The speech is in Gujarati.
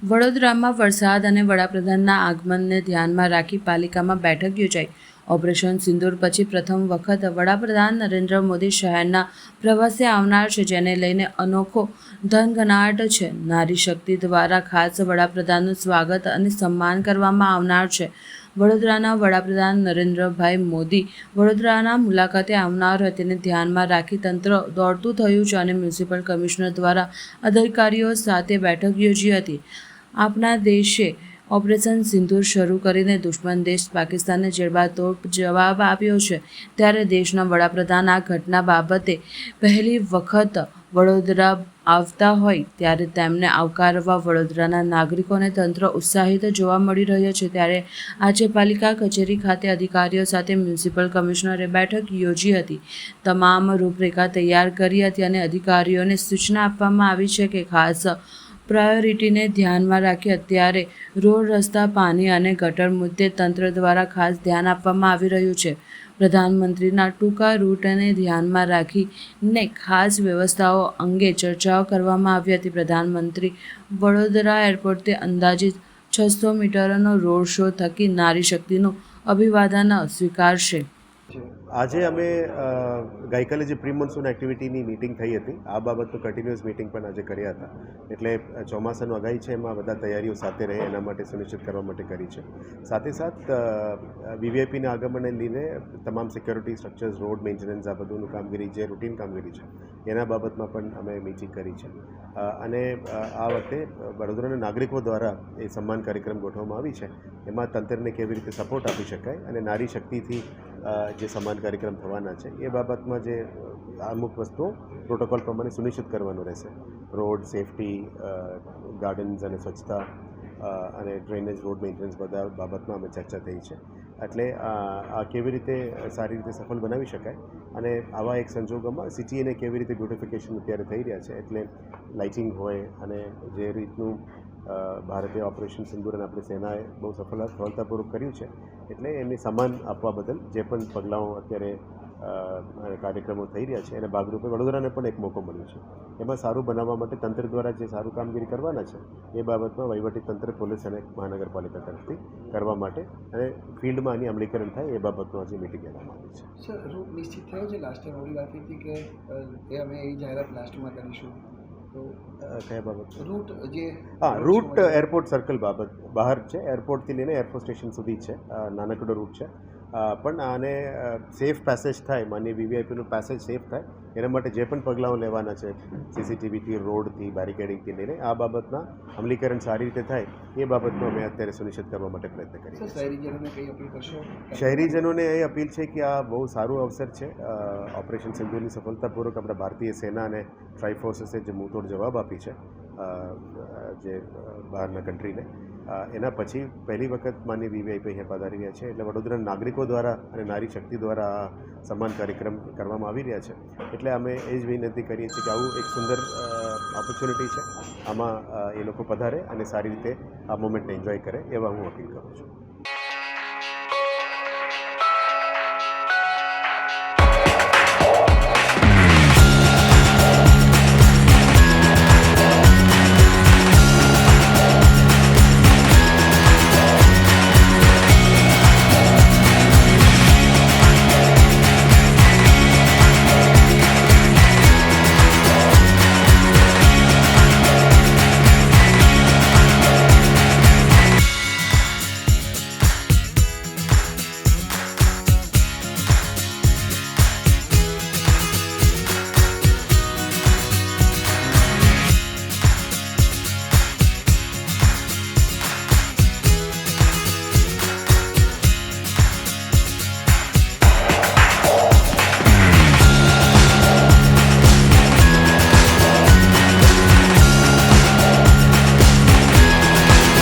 વડોદરામાં વરસાદ અને વડાપ્રધાનના આગમનને ધ્યાનમાં રાખી પાલિકામાં બેઠક યોજાઈ. ઓપરેશન સિંદૂર પછી પ્રથમ વખત વડાપ્રધાન નરેન્દ્ર મોદી શહેરના પ્રવાસે આવનાર છે, જેને લઈને અનોખો ધનઘનાટ છે. નારી શક્તિ દ્વારા ખાસ વડાપ્રધાનનું સ્વાગત અને સન્માન કરવામાં આવનાર છે. વડોદરાના વડાપ્રધાન નરેન્દ્રભાઈ મોદી વડોદરાના મુલાકાતે આવનાર હોય તેને ધ્યાનમાં રાખી તંત્ર દોડતું થયું છે અને મ્યુનિસિપલ કમિશનર દ્વારા અધિકારીઓ સાથે બેઠક યોજી હતી. આપણા દેશે ઓપરેશન સિંધુર શરૂ કરીને દુશ્મન દેશ પાકિસ્તાનને જડબાતોડ જવાબ આપ્યો છે, ત્યારે દેશના વડાપ્રધાન આ ઘટના બાબતે પહેલી વખત વડોદરા આવતા હોય, ત્યારે તેમને આવકારવા વડોદરાના નાગરિકોને તંત્ર ઉત્સાહિત જોવા મળી રહ્યો છે. ત્યારે આજે પાલિકા કચેરી ખાતે અધિકારીઓ સાથે મ્યુનિસિપલ કમિશનરે બેઠક યોજી હતી. તમામ રૂપરેખા તૈયાર કરી હતી અને અધિકારીઓને સૂચના આપવામાં આવી છે કે ખાસ પ્રાયોરિટીને ધ્યાનમાં રાખી અત્યારે રોડ, રસ્તા, પાણી અને ગટર મુદ્દે તંત્ર દ્વારા ખાસ ધ્યાન આપવામાં આવી રહ્યું છે. પ્રધાનમંત્રીના ટૂંકા રૂટને ધ્યાનમાં રાખીને ખાસ વ્યવસ્થાઓ અંગે ચર્ચાઓ કરવામાં આવી હતી. પ્રધાનમંત્રી વડોદરા એરપોર્ટે અંદાજિત છસો મીટરનો રોડ શો થકી નારી શક્તિનું અભિવાદન સ્વીકારશે. આજે અમે ગઈકાલે જે પ્રી મોન્સૂન એક્ટિવિટીની મિટિંગ થઈ હતી, આ બાબત તો કન્ટિન્યુઅસ મિટિંગ પણ આજે કર્યા હતા. એટલે ચોમાસાનું આગાહી છે, એમાં બધા તૈયારીઓ સાથે રહે, એના માટે સુનિશ્ચિત કરવા માટે કરી છે. સાથે સાથ વીવીઆઈપીના આગમનને લીધે તમામ સિક્યોરિટી સ્ટ્રક્ચર્સ, રોડ મેન્ટેનન્સ, આ બધુંનું કામગીરી જે રૂટીન કામગીરી છે, એના બાબતમાં પણ અમે મિટિંગ કરી છે. અને આ વખતે વડોદરાના નાગરિકો દ્વારા એ સન્માન કાર્યક્રમ ગોઠવવામાં આવી છે. એમાં તંત્રને કેવી રીતે સપોર્ટ આપી શકાય અને નારી શક્તિથી જે સમાન કાર્યક્રમ થવાના છે, એ બાબતમાં જે અમુક વસ્તુઓ પ્રોટોકોલ પ્રમાણે સુનિશ્ચિત કરવાનું રહેશે. રોડ સેફટી ગાર્ડન્સ અને સ્વચ્છતા અને ડ્રેનેજ, રોડ મેન્ટેનન્સ બધા બાબતમાં અમે ચર્ચા થઈ છે. એટલે આ કેવી રીતે સારી રીતે સફળ બનાવી શકાય અને આવા એક સંજોગોમાં સિટીને કેવી રીતે બ્યુટિફિકેશન અત્યારે થઈ રહ્યા છે, એટલે લાઇટિંગ હોય અને જે રીતનું ભારતીય ઓપરેશન સિંદૂર અને આપણી સેનાએ બહુ સફળ, સફળતાપૂર્વક કર્યું છે. એટલે એમને સન્માન આપવા બદલ જે પણ પગલાઓ અત્યારે કાર્યક્રમો થઈ રહ્યા છે, એને ભાગરૂપે વડોદરાને પણ એક મોકો મળ્યો છે. એમાં સારું બનાવવા માટે તંત્ર દ્વારા જે સારું કામગીરી કરવાના છે, એ બાબતમાં વહીવટી તંત્ર, પોલીસ અને મહાનગરપાલિકા તરફથી કરવા માટે અને ફિલ્ડમાં આની અમલીકરણ થાય એ બાબતનું આજે મિટિંગ લેવામાં આવી છે. સર, નિશ્ચિત થયો છે લાસ્ટ ટાઈમ એવી વાત હતી કે અમે એવી જાહેરાત લાસ્ટમાં કરીશું. તો કયા બાબત રૂટ જે હા રૂટ એરપોર્ટ સર્કલ બાબત બહાર છે. એરપોર્ટથી લઈને એરફોર્સ સ્ટેશન સુધી છે. નાનકડો રૂટ છે. પણ આને સેફ પેસેજ થાય માની વીવીઆઈપીનું પેસેજ સેફ થાય. એના માટે જે પણ પગલાઓ લેવાના છે સીસીટીવીથી રોડથી બેરિકેડિંગથી લઈને આ બાબતના અમલીકરણ સારી રીતે થાય એ બાબતનો અમે અત્યારે સુનિશ્ચિત કરવા માટે પ્રયત્ન કરીએ શહેરીજનોને એ અપીલ છે કે આ બહુ સારું અવસર છે. ઓપરેશન સિંધુની સફળતાપૂર્વક આપણા ભારતીય સેના અને ટ્રાઈ ફોર્સીસે જે મુંહતોડ જવાબ આપી છે. જે બહારના કન્ટ્રીને એના પછી પહેલી વખત માન્ય વીવીઆઈપી અહીંયા પધારી રહ્યા છે. એટલે વડોદરાના નાગરિકો દ્વારા અને નારી શક્તિ દ્વારા આ સન્માન કાર્યક્રમ કરવામાં આવી રહ્યા છે. એટલે અમે એ જ વિનંતી કરીએ છીએ કે આવું એક સુંદર ઓપોર્ચ્યુનિટી છે. આમાં એ લોકો પધારે અને સારી રીતે આ મોમેન્ટને એન્જોય કરે એવા હું અપીલ કરું છું.